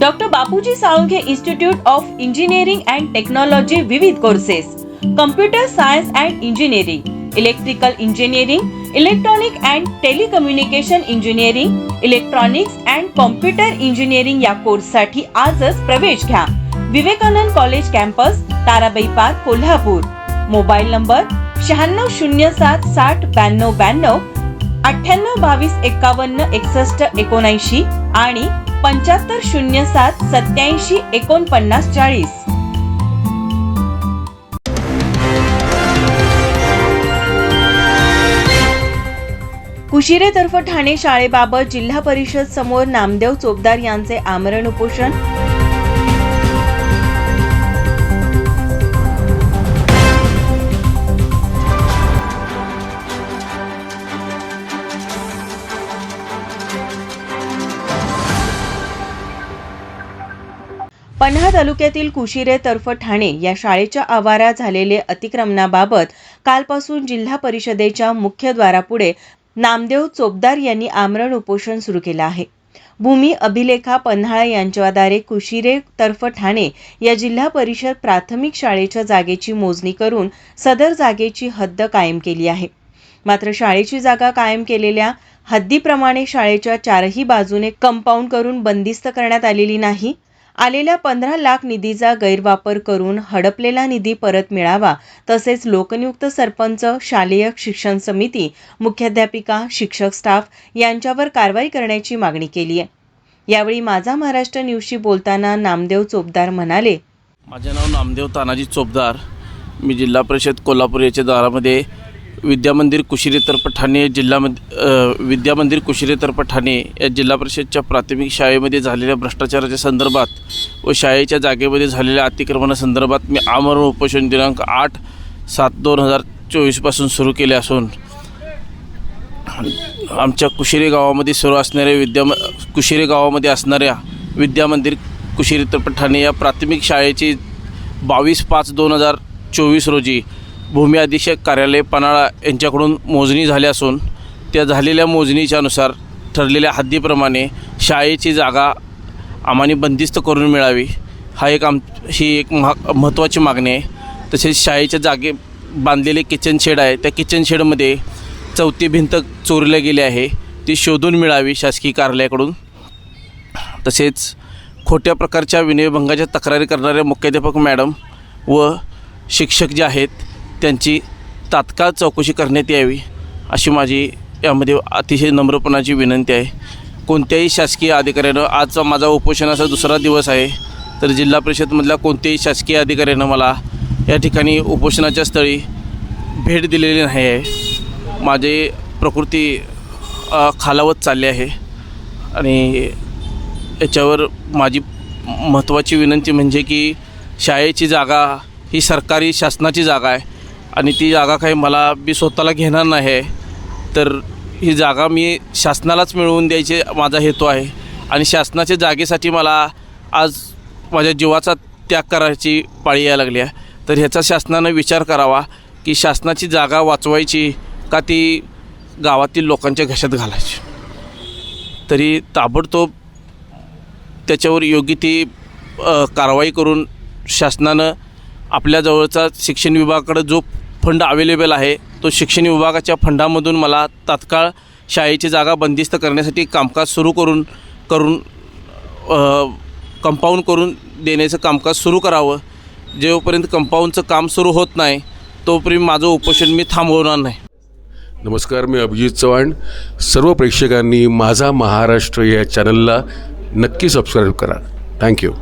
Doctor Bapuji Salunkhe institute of engineering and technology विविध courses computer science and engineering electrical engineering electronic and telecommunication engineering electronics and computer engineering या कोर्ससाठी आजच प्रवेश घ्या. Vivekanand college campus Tarabai park Kolhapur. Mobile number शहाण्णव शून्य सात साठ ब्याण्णव ब्याण्णव अठ्ठ्याण्णव बावीस एकावन्न एकसष्ट एकोणऐंशी आणि पंच्याहत्तर शून्य सात सत्याऐंशी एकोणपन्नास चाळीस. कुशिरेतर्फ ठाणे शाळेबाबत जिल्हा परिषद समोर नामदेव चोपदार यांचे आमरण उपोषण. पन्हा तालुक्यातील कुशिरे तर्फ ठाणे या शाळेच्या आवारात झालेले अतिक्रमणाबाबत कालपासून जिल्हा परिषदेच्या मुख्यद्वारापुढे नामदेव चोपदार यांनी आमरण उपोषण सुरू केलं आहे. भूमी अभिलेखा पन्हाळा यांच्याद्वारे कुशिरे तर्फ ठाणे या जिल्हा परिषद प्राथमिक शाळेच्या जागेची मोजणी करून सदर जागेची हद्द कायम केली आहे. मात्र शाळेची जागा कायम केलेल्या हद्दीप्रमाणे शाळेच्या चारही बाजूने कंपाऊंड करून बंदिस्त करण्यात आलेली नाही. आलेल्या पंधरा लाख निधीचा गैरवापर करून हडपलेला निधी परत मिळावा तसेच लोकनियुक्त सरपंच शालेय शिक्षण समिती मुख्याध्यापिका शिक्षक स्टाफ यांच्यावर कारवाई करण्याची मागणी केली आहे यावेळी माझा महाराष्ट्र न्यूजशी बोलताना नामदेव चोपदार म्हणाले माझे नाव नामदेव तानाजी चोपदार. मी जिल्हा परिषद कोल्हापूर याच्या दारामध्ये विद्यामंदिर कुशिरेतर्फ ठाणे जिल्हामध्ये विद्यामंदिर कुशिरेतर्फ ठाणे या जिल्हा परिषदच्या प्राथमिक शाळेमध्ये झालेल्या भ्रष्टाचाराच्या संदर्भात व शाळेच्या जागेमध्ये झालेल्या अतिक्रमणासंदर्भात मी आमरण उपोषण दिनांक आठ सात दोन हजार चोवीसपासून सुरू केले असून आमच्या कुशिरे गावामध्ये सुरू असणाऱ्या विद्या कुशिरे गावामध्ये असणाऱ्या विद्यामंदिर कुशिरेतर्फ ठाणे या प्राथमिक शाळेची बावीस पाच दोन हजार चोवीस रोजी भूमी अधीक्षक कार्यालय पन्हाळा यांच्याकडून मोजणी झाली असून त्या झालेल्या मोजणीच्यानुसार ठरलेल्या हद्दीप्रमाणे शाळेची जागा आम्हाने बंदिस्त करून मिळावी. हा एक आम ही एक महा महत्त्वाची मागणी आहे. तसेच शाळेच्या जागे बांधलेले किचन शेड आहे. त्या किचन शेडमध्ये चौथी भिंत चोरीला गेली आहे. ती शोधून मिळावी शासकीय कार्यालयाकडून. तसेच खोट्या प्रकारच्या विनयभंगाच्या तक्रारी करणाऱ्या मुख्याध्यापक मॅडम व शिक्षक जे आहेत त्यांची तात्काळ चौकशी करण्यात यावी अशी माझी यामध्ये अतिशय नम्रपणाची विनंती आहे. कोणत्याही शासकीय अधिकाऱ्यानं आजचा माझा उपोषणाचा दुसरा दिवस आहे तर जिल्हा परिषदमधल्या कोणत्याही शासकीय अधिकाऱ्यानं मला या ठिकाणी उपोषणाच्या स्थळी भेट दिलेली नाही आहे. माझी प्रकृती खालावत चालली आहे आणि याच्यावर माझी महत्त्वाची विनंती म्हणजे की शाळेची जागा ही सरकारी शासनाची जागा आहे. आणि ती जागा काही मला मी स्वतःला घेणार नाही आहे. तर ही जागा मी शासनालाच मिळवून द्यायचे माझा हेतू आहे. आणि शासनाच्या जागेसाठी मला आज माझ्या जीवाचा त्याग करायची पाळी यायला लागली आहे. तर ह्याचा शासनानं विचार करावा की शासनाची जागा वाचवायची का ती गावातील लोकांच्या घशात घालायची. तरी ताबडतोब त्याच्यावर योग्य ती कारवाई करून शासनानं आपल्याजवळचा शिक्षण विभागाकडे जो फंड अवेलेबल आहे. तो शिक्षण विभागाच्या फंडामधून मला तात्काळ शाळेची जागा बंदिस्त करण्यासाठी कामकाज सुरू करून करून कंपाऊंड करून देण्याचं कामकाज सुरू करावं. जेव्हापर्यंत कंपाऊंडचं काम सुरू होत नाही तोपर्यंत माझं उपोषण मी थांबवणार नाही. नमस्कार मी अभिजित चव्हाण. सर्व प्रेक्षकांनी माझा महाराष्ट्र या चॅनलला नक्की सबस्क्राईब करा. थँक्यू